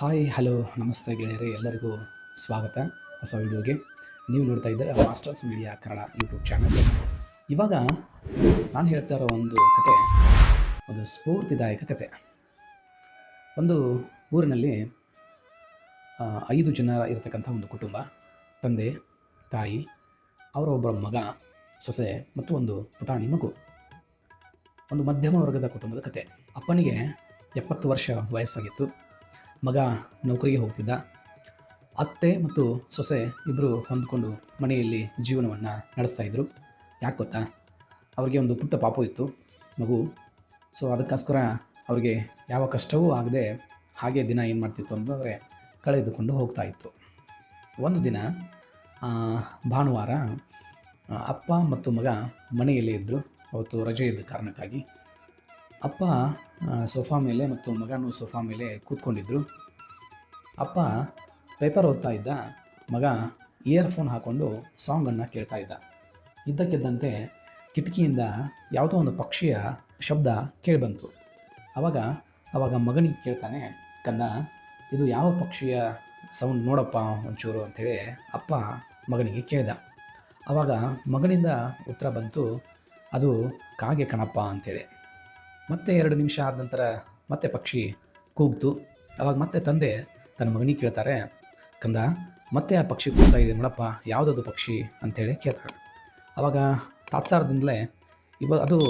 Hi, hello, ನಮಸ್ತೆ ಗೆಳೆಯರೇ, ಎಲ್ಲರಿಗೂ ಸ್ವಾಗತ ಹೊಸ ವಿಡಿಯೋಗೆ. ನೀವು ನೋಡ್ತಾ ಇದ್ದರೆ masters media Kannada YouTube channel. ಇವಾಗ ನಾನು ಹೇಳ್ತಾ ಇರೋ ಒಂದು ಕತೆ, ಒಂದು ಸ್ಫೂರ್ತಿದಾಯಕ ಕತೆ. ಒಂದು ಊರಿನಲ್ಲಿ ಐದು ಜನ ಇರತಕ್ಕಂಥ ಒಂದು ಕುಟುಂಬ, ತಂದೆ, ತಾಯಿ ಅವರ ಒಬ್ಬರ ಮಗ, ಸೊಸೆ ಮತ್ತು ಒಂದು ಪುಟಾಣಿ ಮಗು. ಒಂದು ಮಧ್ಯಮ ವರ್ಗದ ಕುಟುಂಬದ ಕತೆ. ಅಪ್ಪನಿಗೆ ಎಪ್ಪತ್ತು ವರ್ಷ ವಯಸ್ಸಾಗಿತ್ತು. ಮಗ ನೌಕರಿಗೆ ಹೋಗ್ತಿದ್ದ. ಅತ್ತೆ ಮತ್ತು ಸೊಸೆ ಇಬ್ಬರು ಹೊಂದ್ಕೊಂಡು ಮನೆಯಲ್ಲಿ ಜೀವನವನ್ನು ನಡೆಸ್ತಾ ಇದ್ದರು ಯಾಕೆ ಗೊತ್ತಾ? ಅವರಿಗೆ ಒಂದು ಪುಟ್ಟ ಪಾಪು ಇತ್ತು ಮಗು. ಸೊ ಅದಕ್ಕೋಸ್ಕರ ಅವರಿಗೆ ಯಾವ ಕಷ್ಟವೂ ಆಗದೆ ಹಾಗೆ ದಿನ ಏನು ಮಾಡ್ತಿತ್ತು ಅಂತಂದರೆ ಕಳೆದುಕೊಂಡು ಹೋಗ್ತಾ ಇತ್ತು. ಒಂದು ದಿನ ಭಾನುವಾರ, ಅಪ್ಪ ಮತ್ತು ಮಗ ಮನೆಯಲ್ಲೇ ಇದ್ದರು ಅವತ್ತು ರಜೆ ಇದ್ದ ಕಾರಣಕ್ಕಾಗಿ ಅಪ್ಪ ಸೋಫಾ ಮೇಲೆ ಮತ್ತು ಮಗನೂ ಸೋಫಾ ಮೇಲೆ ಕೂತ್ಕೊಂಡಿದ್ರು. ಅಪ್ಪ ಪೇಪರ್ ಓದ್ತಾ ಇದ್ದ. ಮಗ ಇಯರ್ಫೋನ್ ಹಾಕ್ಕೊಂಡು ಸಾಂಗನ್ನು ಕೇಳ್ತಾ ಇದ್ದ. ಇದ್ದಕ್ಕಿದ್ದಂತೆ ಕಿಟಕಿಯಿಂದ ಯಾವುದೋ ಒಂದು ಪಕ್ಷಿಯ ಶಬ್ದ ಕೇಳಿಬಂತು. ಆವಾಗ ಆವಾಗ ಮಗನಿಗೆ ಕೇಳ್ತಾನೆ, ಕಂದ, ಇದು ಯಾವ ಪಕ್ಷಿಯ ಸೌಂಡ್ ನೋಡಪ್ಪ ಒಂಚೂರು? ಅಂಥೇಳಿ ಅಪ್ಪ ಮಗನಿಗೆ ಕೇಳಿದ. ಆವಾಗ ಮಗನಿಂದ ಉತ್ತರ ಬಂತು, ಅದು ಕಾಗೆ ಕಣಪ್ಪ ಅಂಥೇಳಿ ಮತ್ತೆ ಎರಡು ನಿಮಿಷ ಆದ ನಂತರ ಮತ್ತೆ ಪಕ್ಷಿ ಕೂಗ್ತು. ಅವಾಗ ಮತ್ತೆ ತಂದೆ ತನ್ನ ಮಗನಿಗೆ ಕೇಳ್ತಾರೆ, ಕಂದ, ಮತ್ತೆ ಆ ಪಕ್ಷಿ ಕೂಗ್ತಾ ಇದೆ ನೋಡಪ್ಪ, ಯಾವುದದು ಪಕ್ಷಿ? ಅಂಥೇಳಿ ಕೇಳ್ತಾರೆ. ಅವಾಗ ತಾತ್ಸಾರದಿಂದಲೇ, ಇವ, ಅದು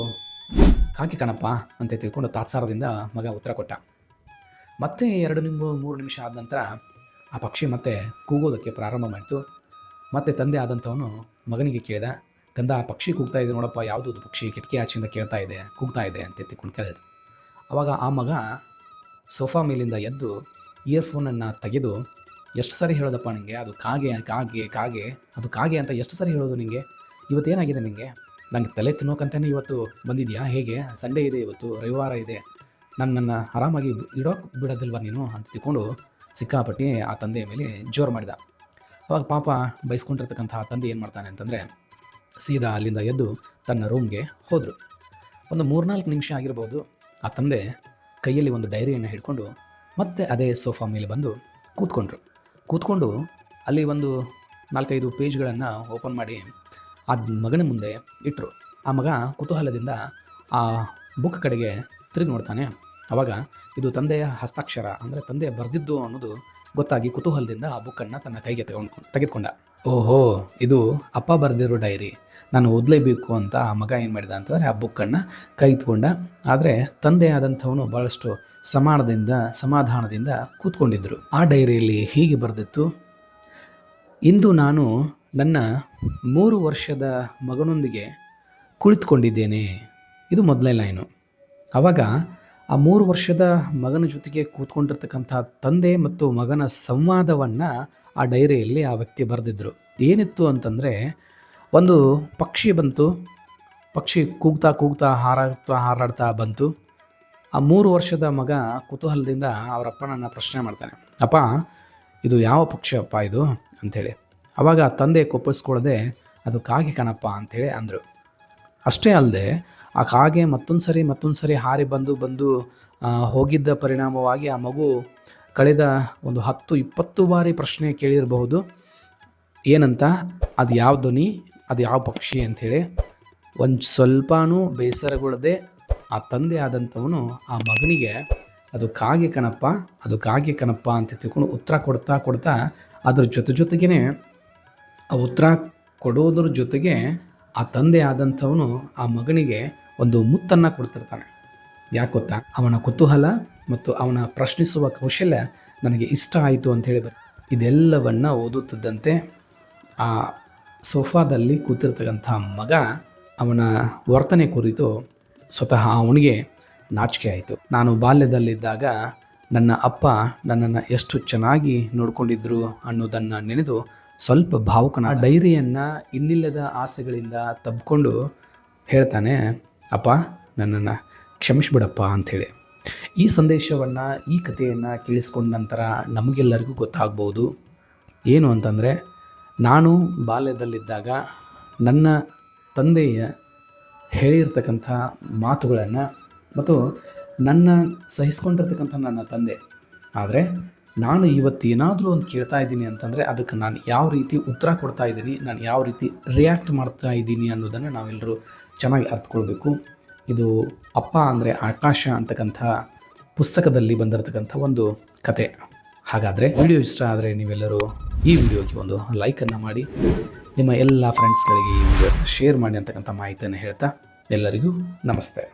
ಕಾಕಿ ಕಣಪ್ಪ, ಅಂತ ತಿಳ್ಕೊಂಡು ತಾತ್ಸಾರದಿಂದ ಮಗ ಉತ್ತರ ಕೊಟ್ಟ. ಮತ್ತೆ ಎರಡು ನಿಮಿಷ ಮೂರು ನಿಮಿಷ ಆದ ನಂತರ ಆ ಪಕ್ಷಿ ಮತ್ತೆ ಕೂಗೋದಕ್ಕೆ ಪ್ರಾರಂಭ ಮಾಡಿತು. ಮತ್ತೆ ತಂದೆ ಆದಂಥವನು ಮಗನಿಗೆ ಕೇಳಿದ ಕಂದ, ಆ ಪಕ್ಷಿ ಕೂಗ್ತಾ ಇದೆ ನೋಡಪ್ಪ, ಯಾವುದು ಪಕ್ಷಿ? ಕಿಟಕಿ ಆಚೆಯಿಂದ ಕೇಳ್ತಾ ಇದೆ, ಕೂಗ್ತಾ ಇದೆ ಅಂತ ತಿಳ್ಕೊಂಡು ಕೇಳಿದ್ರು ಆವಾಗ ಆ ಮಗ ಸೋಫಾ ಮೇಲಿಂದ ಎದ್ದು ಇಯರ್ಫೋನನ್ನು ತೆಗೆದು, ಎಷ್ಟು ಸರಿ ಹೇಳೋದಪ್ಪ ನಿಮಗೆ ಅದು ಕಾಗೆ ಕಾಗೆ ಕಾಗೆ, ಅದು ಕಾಗೆ ಅಂತ ಎಷ್ಟು ಸರಿ ಹೇಳೋದು ನಿಮಗೆ ಇವತ್ತೇನಾಗಿದೆ ನಿಮಗೆ ನನಗೆ ತಲೆ ತಿನ್ನೋಕಂತಾನೆ ಇವತ್ತು ಬಂದಿದೆಯಾ? ಹೇಗೆ? ಸಂಡೇ ಇದೆ ಇವತ್ತು, ರವಿವಾರ ಇದೆ. ನನ್ನನ್ನು ಆರಾಮಾಗಿ ಇಡೋಕೆ ಬಿಡೋದಿಲ್ವ ನೀನು? ಅಂತ ತಿಳ್ಕೊಂಡು ಸಿಕ್ಕಾಪಟ್ಟಿ ಆ ತಂದೆಯ ಮೇಲೆ ಜೋರು ಮಾಡಿದ. ಅವಾಗ ಪಾಪ ಬೈಸ್ಕೊಂಡಿರ್ತಕ್ಕಂಥ ಆ ತಂದೆ ಏನು ಮಾಡ್ತಾನೆ ಅಂತಂದರೆ ಸೀದಾ ಅಲ್ಲಿಂದ ಎದ್ದು ತನ್ನ ರೂಮ್ಗೆ ಹೋದರು. ಒಂದು ಮೂರ್ನಾಲ್ಕು ನಿಮಿಷ ಆಗಿರ್ಬೋದು, ಆ ತಂದೆ ಕೈಯಲ್ಲಿ ಒಂದು ಡೈರಿಯನ್ನು ಹಿಡ್ಕೊಂಡು ಮತ್ತೆ ಅದೇ ಸೋಫಾ ಮೇಲೆ ಬಂದು ಕೂತ್ಕೊಂಡ್ರು. ಕೂತ್ಕೊಂಡು ಅಲ್ಲಿ ಒಂದು ನಾಲ್ಕೈದು ಪೇಜ್ಗಳನ್ನು ಓಪನ್ ಮಾಡಿ ಆ ಮಗನ ಮುಂದೆ ಇಟ್ಟರು ಆ ಮಗ ಕುತೂಹಲದಿಂದ ಆ ಬುಕ್ ಕಡೆಗೆ ತಿರುಗಿ ನೋಡ್ತಾನೆ. ಆವಾಗ ಇದು ತಂದೆಯ ಹಸ್ತಾಕ್ಷರ, ಅಂದರೆ ತಂದೆ ಬರೆದಿದ್ದು ಅನ್ನೋದು ಗೊತ್ತಾಗಿ ಕುತೂಹಲದಿಂದ ಆ ಬುಕ್ಕನ್ನು ತನ್ನ ಕೈಗೆ ತೆಗೊಂಡು ತೆಗೆದುಕೊಂಡ. ಓಹೋ, ಇದು ಅಪ್ಪ ಬರೆದಿರೋ ಡೈರಿ. ನಾನು ಓದಲೇಬೇಕು ಅಂತ ಆ ಮಗ ಏನು ಮಾಡಿದ ಅಂತಂದರೆ ಆ ಬುಕ್ಕನ್ನು ಕೈ ಆದರೆ ತಂದೆ ಆದಂಥವನು ಭಾಳಷ್ಟು ಸಮಾನದಿಂದ, ಸಮಾಧಾನದಿಂದ ಕೂತ್ಕೊಂಡಿದ್ದರು ಆ ಡೈರಿಯಲ್ಲಿ ಹೀಗೆ ಬರೆದಿತ್ತು. ಇಂದು ನಾನು ನನ್ನ ಮೂರು ವರ್ಷದ ಮಗನೊಂದಿಗೆ ಕುಳಿತುಕೊಂಡಿದ್ದೇನೆ. ಇದು ಮೊದಲನೇ ಲೈನು. ಆವಾಗ ಆ ಮೂರು ವರ್ಷದ ಮಗನ ಜೊತೆಗೆ ಕೂತ್ಕೊಂಡಿರ್ತಕ್ಕಂಥ ತಂದೆ ಮತ್ತು ಮಗನ ಸಂವಾದವನ್ನು ಆ ಡೈರಿಯಲ್ಲಿ ಆ ವ್ಯಕ್ತಿ ಬರೆದಿದ್ದರು ಏನಿತ್ತು ಅಂತಂದರೆ, ಒಂದು ಪಕ್ಷಿ ಬಂತು. ಪಕ್ಷಿ ಕೂಗ್ತಾ ಕೂಗ್ತಾ ಹಾರಾಡ್ತಾ ಹಾರಾಡ್ತಾ ಬಂತು. ಆ ಮೂರು ವರ್ಷದ ಮಗ ಕುತೂಹಲದಿಂದ ಅವರ ಅಪ್ಪನನ್ನ ಪ್ರಶ್ನೆ ಮಾಡ್ತಾನೆ, ಅಪ್ಪ, ಇದು ಯಾವ ಪಕ್ಷಿ ಅಪ್ಪ ಇದು? ಅಂಥೇಳಿ. ಆವಾಗ ತಂದೆ ಕೊಪ್ಪಿಸ್ಕೊಳ್ಳದೆ ಅದು ಕಾಗೆ ಕಣಪ್ಪ ಅಂಥೇಳಿ ಅಂದರು. ಅಷ್ಟೇ ಅಲ್ಲದೆ ಆ ಕಾಗೆ ಮತ್ತೊಂದು ಸರಿ ಮತ್ತೊಂದು ಸರಿ ಹಾರಿ ಬಂದು ಬಂದು ಹೋಗಿದ್ದ ಪರಿಣಾಮವಾಗಿ ಆ ಮಗು ಕಳೆದ ಒಂದು ಹತ್ತು, ಇಪ್ಪತ್ತು ಬಾರಿ ಪ್ರಶ್ನೆ ಕೇಳಿರಬಹುದು. ಏನಂತ? ಅದು ಯಾವ ಧ್ವನಿ? ಅದು ಯಾವ ಪಕ್ಷಿ ಅಂಥೇಳಿ. ಒಂದು ಸ್ವಲ್ಪನೂ ಬೇಸರಗೊಳ್ಳದೆ ಆ ತಂದೆ ಆದಂಥವನು ಆ ಮಗನಿಗೆ, ಅದು ಕಾಗೆ ಕಣಪ್ಪ, ಅದು ಕಾಗೆ ಕನಪ್ಪ ಅಂತ ತಿಳ್ಕೊಂಡು ಉತ್ತರ ಕೊಡ್ತಾ ಕೊಡ್ತಾ ಅದ್ರ ಜೊತೆ ಜೊತೆಗೇ ಆ ಉತ್ತರ ಕೊಡೋದ್ರ ಜೊತೆಗೆ ಆ ತಂದೆ ಆದಂಥವನು ಆ ಮಗನಿಗೆ ಒಂದು ಮುತ್ತನ್ನು ಕೊಡ್ತಿರ್ತಾನೆ. ಯಾಕೆ ಗೊತ್ತಾ? ಅವನ ಕುತೂಹಲ ಮತ್ತು ಅವನ ಪ್ರಶ್ನಿಸುವ ಕೌಶಲ್ಯ ನನಗೆ ಇಷ್ಟ ಆಯಿತು ಅಂಥೇಳಿ ಬರ್ ಇದೆಲ್ಲವನ್ನ ಓದುತ್ತಿದ್ದಂತೆ ಆ ಸೋಫಾದಲ್ಲಿ ಕೂತಿರ್ತಕ್ಕಂಥ ಮಗ ಅವನ ವರ್ತನೆ ಕುರಿತು ಸ್ವತಃ ಅವನಿಗೆ ನಾಚಿಕೆ ಆಯಿತು. ನಾನು ಬಾಲ್ಯದಲ್ಲಿದ್ದಾಗ ನನ್ನ ಅಪ್ಪ ನನ್ನನ್ನು ಎಷ್ಟು ಚೆನ್ನಾಗಿ ನೋಡಿಕೊಂಡಿದ್ರು ಅನ್ನೋದನ್ನು ನೆನೆದು ಸ್ವಲ್ಪ ಭಾವುಕನ ಆ ಡೈರಿಯನ್ನು ಇನ್ನಿಲ್ಲದ ಆಸೆಗಳಿಂದ ತಬ್ಕೊಂಡು ಹೇಳ್ತಾನೆ ಅಪ್ಪ ನನ್ನನ್ನು ಕ್ಷಮಿಸ್ಬಿಡಪ್ಪ ಅಂಥೇಳಿ. ಈ ಸಂದೇಶವನ್ನು ಈ ಕಥೆಯನ್ನು ಕೇಳಿಸ್ಕೊಂಡ ನಂತರ ನಮಗೆಲ್ಲರಿಗೂ ಗೊತ್ತಾಗ್ಬೋದು. ಏನು ಅಂತಂದರೆ ನಾನು ಬಾಲ್ಯದಲ್ಲಿದ್ದಾಗ ನನ್ನ ತಂದೆಯ ಹೇಳಿರ್ತಕ್ಕಂಥ ಮಾತುಗಳನ್ನು ಮತ್ತು ನನ್ನ ಸಹಿಸ್ಕೊಂಡಿರ್ತಕ್ಕಂಥ ನನ್ನ ತಂದೆ. ಆದರೆ ನಾನು ಇವತ್ತು ಏನಾದರೂ ಒಂದು ಕೇಳ್ತಾ ಇದ್ದೀನಿ ಅಂತಂದರೆ ಅದಕ್ಕೆ ನಾನು ಯಾವ ರೀತಿ ಉತ್ತರ ಕೊಡ್ತಾ ಇದ್ದೀನಿ, ನಾನು ಯಾವ ರೀತಿ ರಿಯಾಕ್ಟ್ ಮಾಡ್ತಾ ಇದ್ದೀನಿ ಅನ್ನೋದನ್ನು ನಾವೆಲ್ಲರೂ ಚೆನ್ನಾಗಿ ಅರ್ಥಕೊಳ್ಬೇಕು ಇದು ಅಪ್ಪ ಅಂದರೆ ಆಕಾಶ ಅಂತಕ್ಕಂಥ ಪುಸ್ತಕದಲ್ಲಿ ಬಂದಿರತಕ್ಕಂಥ ಒಂದು ಕತೆ. ಹಾಗಾದರೆ ವಿಡಿಯೋ ಇಷ್ಟ ಆದರೆ ನೀವೆಲ್ಲರೂ ಈ ವಿಡಿಯೋಗೆ ಒಂದು ಲೈಕನ್ನು ಮಾಡಿ, ನಿಮ್ಮ ಎಲ್ಲ ಫ್ರೆಂಡ್ಸ್ಗಳಿಗೆ ಈ ವಿಡಿಯೋ ಶೇರ್ ಮಾಡಿ ಅಂತಕ್ಕಂಥ ಮಾಹಿತಿಯನ್ನು ಹೇಳ್ತಾ ಎಲ್ಲರಿಗೂ ನಮಸ್ತೆ.